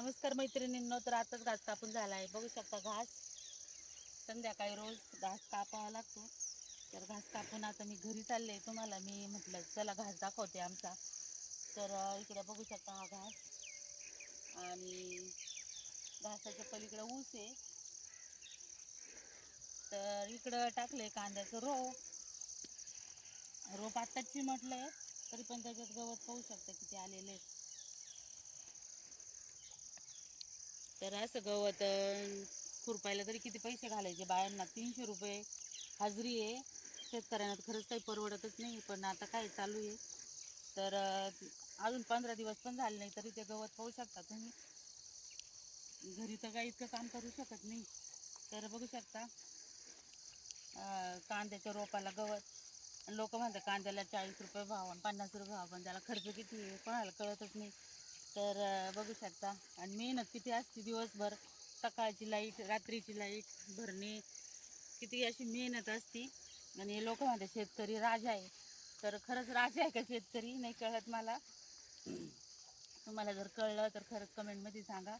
नमस्कार मैत्रिणींनो तर आताच घास कापून झाला आहे बघू शकता घास. संध्याकाळी रोज घास कापावा लागतो. तर घास कापून आता मी घरी चालले तुम्हाला. मी म्हटलं चला घास दाखवते आमचा. तर इकडे बघू शकता हा घास. आणि घासाच्या पलीकडे ऊस आहे. तर इकडं टाकलंय कांद्याचं रोप. रोप आत्ताच म्हटलंय तरी पण त्याच्यात गवत पाहू शकता किती आलेले आहे. तर असं गवत खुरपायला तरी किती पैसे घालायचे? बायांना तीनशे रुपये हाजरी आहे. शेतकऱ्यांना खरंच काही परवडतच नाही पण आता काय चालू आहे. तर अजून पंधरा दिवस पण झाले नाही तरी ते गवत पाहू शकता तुम्ही. घरी तर काही इतकं काम करू शकत नाही. तर बघू शकता अं, कांद्याच्या रोपाला गवत. लोक म्हणतात कांद्याला चाळीस रुपये भाव आणि पन्नास रुपये भाव पण त्याला खर्च किती आहे? कोणाला कळतच नाही. तर बघू शकता. आणि मेहनत किती असते दिवसभर. सकाळची लाइट रात्रीची लाइट भरणे. किती अशी मेहनत असती. आणि हे लोक म्हणतात शेतकरी राजा आहे. तर खरंच राजा आहे का शेतकरी? नाही कळत मला. तुम्हाला जर कळलं तर खरंच कमेंटमध्ये सांगा.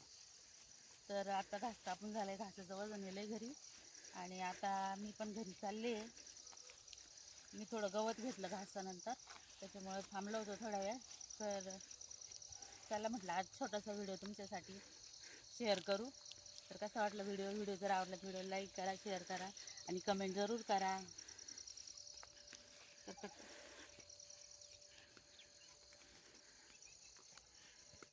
तर आता घास कापून झालं आहे घासाचं वजन येलं आहे घरी. आणि आता मी पण घरी चालले आहे मी थोडं गवत घेतलं घासानंतर. त्याच्यामुळे थांबलं होतं थोडा वेळ. तर चला म्हटलं आज छोटासा व्हिडिओ तुमच्यासाठी शेअर करू. तर कसा वाटला व्हिडिओ व्हिडिओ जर आवडला व्हिडिओ लाईक करा शेअर करा आणि कमेंट जरूर करा.